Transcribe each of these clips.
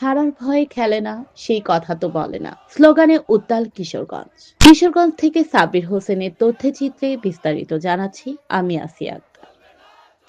হারার ভয়ে খেলে না, সেই কথা তো বলে না স্লোগানে উত্তাল কিশোরগঞ্জ কিশোরগঞ্জ থেকে সাবির হোসেনের তথ্যচিত্রে বিস্তারিত জানাচ্ছি, আমি আসিয়া।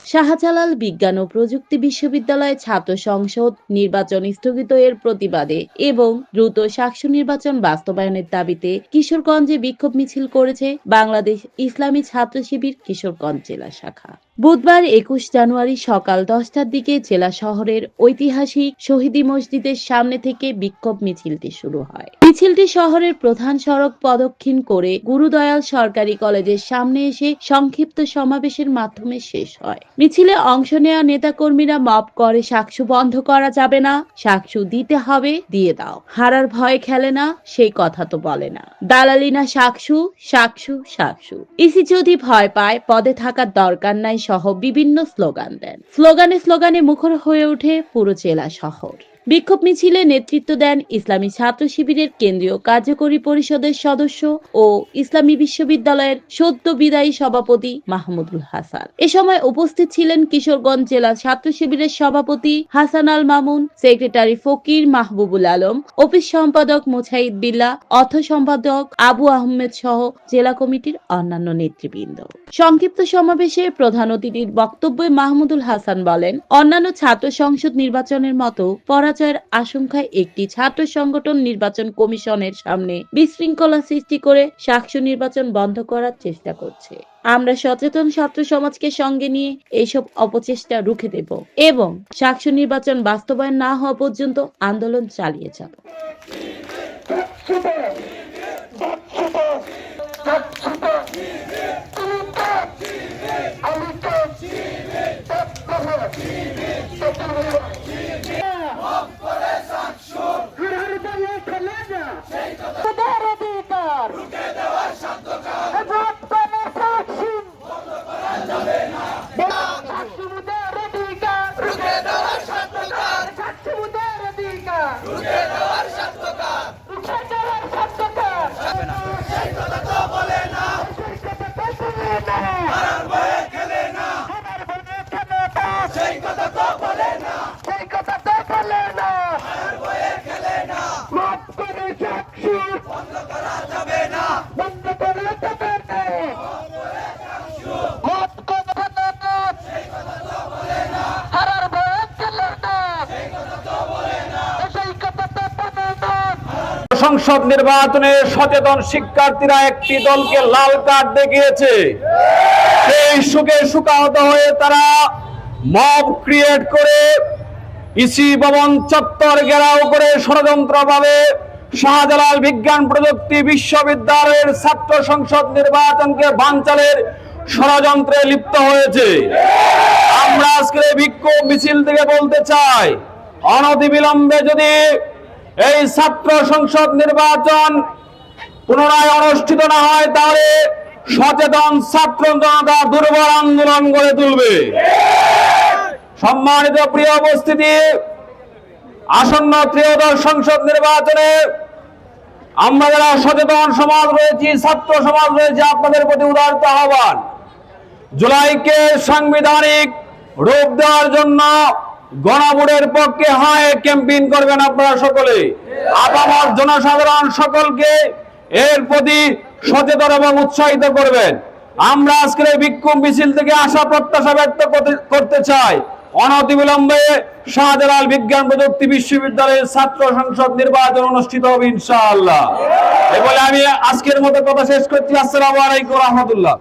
শাহজালাল বিজ্ঞান ও প্রযুক্তি বিশ্ববিদ্যালয় ছাত্র সংসদ নির্বাচন স্থগিত এর প্রতিবাদে এবং দ্রুত সাকসু নির্বাচন বাস্তবায়নের দাবিতে কিশোরগঞ্জে বিক্ষোভ মিছিল করেছে বাংলাদেশ ইসলামী ছাত্র শিবির কিশোরগঞ্জ জেলা শাখা। বুধবার একুশ জানুয়ারি সকাল দশটার দিকে জেলা শহরের ঐতিহাসিক শহীদি মসজিদের সামনে থেকে বিক্ষোভ মিছিলটি শুরু হয়। মিছিলটি শহরের প্রধান সড়ক প্রদক্ষিণ করে গুরুদয়াল সরকারি কলেজের সামনে এসে সংক্ষিপ্ত সমাবেশের মাধ্যমে শেষ হয়। মিছিলে অংশ নেওয়া নেতাকর্মীরা মপ করে সাকসু বন্ধ করা যাবে না সাকসু দিতে হবে, দিয়ে দাও। হারার ভয় খেলে না, সেই কথা তো বলে না। দালালি না সাকসু সাকসু সাকসু ইসি যদি ভয় পায়, পদে থাকার দরকার নাই সহ বিভিন্ন স্লোগান দেন। স্লোগানে স্লোগানে মুখর হয়ে ওঠে পুরো জেলা শহর। বিক্ষোভ মিছিলে নেতৃত্ব দেন ইসলামী ছাত্র শিবিরের কেন্দ্রীয় কার্যকরী পরিষদের সদস্য ও ইসলামী বিশ্ববিদ্যালয়ের সদ্য বিদায়ী সভাপতি মাহমুদুল হাসান। এ সময় উপস্থিত ছিলেন কিশোরগঞ্জ জেলা ছাত্র শিবিরের সভাপতি হাসান আল মামুন, সেক্রেটারি ফকির মাহবুবুল আলম, অফিস সম্পাদক মুছাইদ বিল্লা, অর্থ সম্পাদক আবু আহমেদ সহ জেলা কমিটির অন্যান্য নেতৃবৃন্দ। সংক্ষিপ্ত সমাবেশে প্রধান অতিথির বক্তব্যে মাহমুদুল হাসান বলেন, অন্যান্য ছাত্র সংসদ নির্বাচনের মতো পরাজয়ের আশঙ্কায় একটি ছাত্র সংগঠন নির্বাচন কমিশনের সামনে বিশৃঙ্খলা সৃষ্টি করে সাকসু নির্বাচন বন্ধ করার চেষ্টা করছে আমরা সচেতন ছাত্র সমাজকে সঙ্গে নিয়ে এইসব অপচেষ্টা রুখে দেব এবং সাকসু নির্বাচন বাস্তবায়ন না হওয়া পর্যন্ত আন্দোলন চালিয়ে যাব সেই কথা তো বলে না মাফ করে চাকসু বন্ধ করা যাবে না মাফ করে না হারার ভয়ে চলে না সেই কথা তো বলে না সংসদ নির্বাচনে সচেতন শিক্ষার্থীরা একটি দলকে লাল কার্ড দেখিয়েছে। সেই সুখে সুখাহত হয়ে তারা মব ক্রিয়েট করে ইসি ভবন চত্বর ঘেরাও করে ষড়যন্ত্রভাবে শাহজালাল বিজ্ঞান প্রযুক্তি বিশ্ববিদ্যালয়ের ছাত্র সংসদ নির্বাচনকে বানচালের ষড়যন্ত্রে লিপ্ত হয়েছে। আমরা আজকের এই বিক্ষোভ মিছিল থেকে বলতে চাই, অনতিবিলম্বে যদি এই ছাত্র সংসদ নির্বাচন পুনরায় অনুষ্ঠিত না হয় তাহলে সচেতন ছাত্র জনতা দুর্বল আন্দোলন গড়ে তুলবে। সম্মানিত প্রিয় উপস্থিতি, আসন্ন ত্রয়োদশ সংসদ নির্বাচনে আমরা যারা সচেতন সমাজ রয়েছি, ছাত্র সমাজ রয়েছে, আপনাদের প্রতি উদারত আহ্বান। জুলাইকে সাংবিধানিক রূপ দেওয়ার জন্য গণভোটের পক্ষে হয়, ক্যাম্পেইন করবেন আপনারা সকলে। আপামর জনসাধারণ সকলকে এর প্রতি সচেতন এবং উৎসাহিত করবেন। আমরা আজকের এই বিক্ষোভ মিছিল থেকে আশা প্রত্যাশা ব্যক্ত করতে- চাই। অনতিবিলম্বে শাহজালাল বিজ্ঞান প্রযুক্তি বিশ্ববিদ্যালয়ের ছাত্র সংসদ নির্বাচন অনুষ্ঠিত হবে ইনশাআল্লাহ। এ বলে আমি আজকের মতো কথা শেষ করছি। আসসালামু আলাইকুম রহমতুল্লাহ।